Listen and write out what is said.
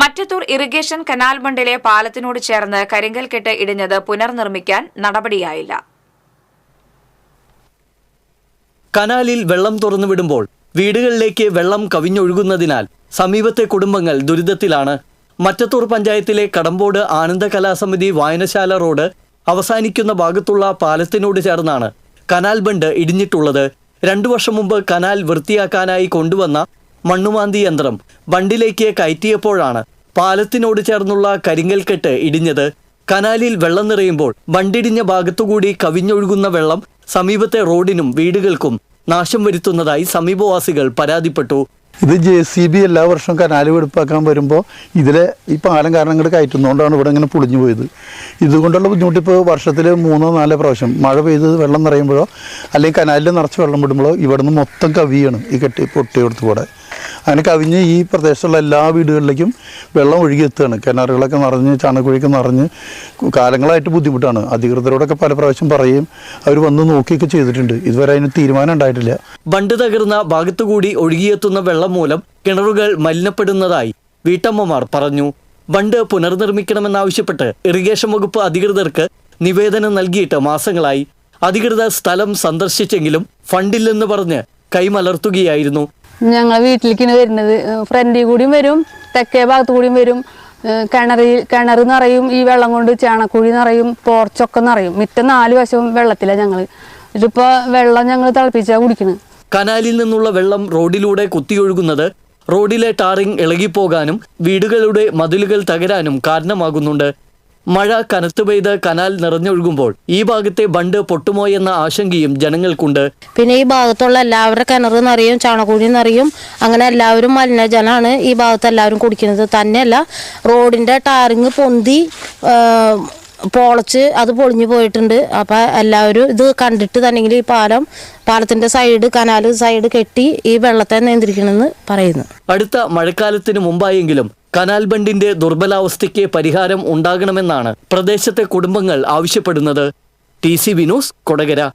Mattathur irrigation canal ബണ്ടിലെ പാലത്തിനോട് ചേർന്ന് കരിങ്കൽ കെട്ട് ഇടിഞ്ഞത് പുനർനിർമ്മിക്കാൻ നടപടിയായില്ല. കനാലിൽ വെള്ളം തുറന്നുവിടുമ്പോൾ വീടുകളിലേക്ക് വെള്ളം കവിഞ്ഞൊഴുകുന്നതിനാൽ സമീപത്തെ കുടുംബങ്ങൾ ദുരിതത്തിലാണ്. മറ്റത്തൂർ പഞ്ചായത്തിലെ കടമ്പോട് ആനന്ദ കലാസമിതി വായനശാല റോഡ് അവസാനിക്കുന്ന ഭാഗത്തുള്ള പാലത്തിനോട് ചേർന്നാണ് കനാൽ ബണ്ട് ഇടിഞ്ഞിട്ടുള്ളത്. രണ്ടു വർഷം മുമ്പ് കനാൽ വൃത്തിയാക്കാനായി കൊണ്ടുവന്ന മണ്ണുമാന്തി യന്ത്രം വണ്ടിലേക്ക് കയറ്റിയപ്പോഴാണ് പാലത്തിനോട് ചേർന്നുള്ള കരിങ്കൽക്കെട്ട് ഇടിഞ്ഞത്. കനാലിൽ വെള്ളം നിറയുമ്പോൾ വണ്ടിടിഞ്ഞ ഭാഗത്തുകൂടി കവിഞ്ഞൊഴുകുന്ന വെള്ളം സമീപത്തെ റോഡിനും വീടുകൾക്കും നാശം വരുത്തുന്നതായി സമീപവാസികൾ പരാതിപ്പെട്ടു. ഇത് ജെ സി ബി എല്ലാ വർഷവും കനാൽ വെടുപ്പാക്കാൻ വരുമ്പോൾ ഇതിലെ ഈ പാലം കാരണം ഇങ്ങോട്ട് കയറ്റുന്നതുകൊണ്ടാണ് ഇവിടെ ഇങ്ങനെ പൊളിഞ്ഞു പോയത്. ഇതുകൊണ്ടുള്ള ബുദ്ധിമുട്ട് ഇപ്പോൾ വർഷത്തിൽ മൂന്നോ നാലോ പ്രാവശ്യം മഴ പെയ്ത് വെള്ളം നിറയുമ്പോഴോ അല്ലെങ്കിൽ കനാലിൽ നിറച്ച് വെള്ളം വിടുമ്പോഴോ ഇവിടെ നിന്ന് മൊത്തം കവിയാണ് ഈ കെട്ടി പൊട്ടിയെടുത്ത് കൂടെ അങ്ങനെ കവിഞ്ഞ് ഈ പ്രദേശത്തുള്ള എല്ലാ വീടുകളിലേക്കും വെള്ളം ഒഴുകി എത്തുകയാണ് കിണറുകളൊക്കെ നിറഞ്ഞ് ചാണകക്കുഴിയൊക്കെ നിറഞ്ഞ് കാലങ്ങളായിട്ട് ബുദ്ധിമുട്ടാണ്. അധികൃതരോടൊക്കെ പല പ്രാവശ്യം പറയും അവർ വന്ന് നോക്കിയൊക്കെ ചെയ്തിട്ടുണ്ട്. ഇതുവരെ അതിന് തീരുമാനം ഉണ്ടായിട്ടില്ല. ബണ്ട് തകർന്ന ഭാഗത്തുകൂടി ഒഴുകിയെത്തുന്ന വെള്ളം മൂലം കിണറുകൾ മലിനപ്പെടുന്നതായി വീട്ടമ്മമാർ പറഞ്ഞു. ബണ്ട് പുനർനിർമ്മിക്കണമെന്നാവശ്യപ്പെട്ട് ഇറിഗേഷൻ വകുപ്പ് അധികൃതർക്ക് നിവേദനം നൽകിയിട്ട് മാസങ്ങളായി. അധികൃതർ സ്ഥലം സന്ദർശിച്ചെങ്കിലും ഫണ്ടില്ലെന്ന് പറഞ്ഞ് കൈമലർത്തുകയായിരുന്നു. ഞങ്ങൾ വീട്ടിലേക്കാണ് വരുന്നത്. ഫ്രണ്ടിൽ കൂടിയും വരും തെക്കേ ഭാഗത്തു കൂടിയും വരും. കിണറിൽ കിണർ നിറയും ഈ വെള്ളം കൊണ്ട് ചാണക്കുഴി നിറയും പോർച്ചൊക്കെ നിറയും. മിറ്റം നാല് വശവും വെള്ളത്തിലാണ് ഞങ്ങൾ ഇതിപ്പോൾ വെള്ളം ഞങ്ങൾ തിളപ്പിച്ചാണ് കുടിക്കുന്നത് കനാലിൽ നിന്നുള്ള വെള്ളം റോഡിലൂടെ കുത്തിയൊഴുകുന്നത് റോഡിലെ ടാറിംഗ് ഇളകിപ്പോകാനും വീടുകളുടെ മതിലുകൾ തകരാനും കാരണമാകുന്നുണ്ട്. മഴ കനത്തു പെയ്ത് കനാൽ നിറഞ്ഞൊഴുകുമ്പോൾ ഈ ഭാഗത്തെ ബണ്ട് പൊട്ടുമോ എന്ന ആശങ്കയും ജനങ്ങൾക്കുണ്ട്. പിന്നെ ഈ ഭാഗത്തുള്ള എല്ലാവരുടെ കിണർ നിറയും ചാണകുഴി നിറയും അങ്ങനെ എല്ലാവരും മലിനജലമാണ് ഈ ഭാഗത്ത് എല്ലാവരും കുടിക്കുന്നത്. തന്നെയല്ല റോഡിന്റെ ടാറിങ് പൊന്തി പൊളച്ച് അത് പൊളിഞ്ഞു പോയിട്ടുണ്ട്. അപ്പം എല്ലാവരും ഇത് കണ്ടിട്ട് തന്നെങ്കിൽ ഈ പാലം പാലത്തിന്റെ സൈഡ് കനാൽ സൈഡ് കെട്ടി ഈ വെള്ളത്തെ നിയന്ത്രിക്കണമെന്ന് പറയുന്നു. അടുത്ത മഴക്കാലത്തിന് മുമ്പായെങ്കിലും കനാൽ ബണ്ടിന്റെ ദുർബലാവസ്ഥയ്ക്ക് പരിഹാരം ഉണ്ടാകണമെന്നാണ് പ്രദേശത്തെ കുടുംബങ്ങൾ ആവശ്യപ്പെടുന്നത്. T C Vinos Kodakara.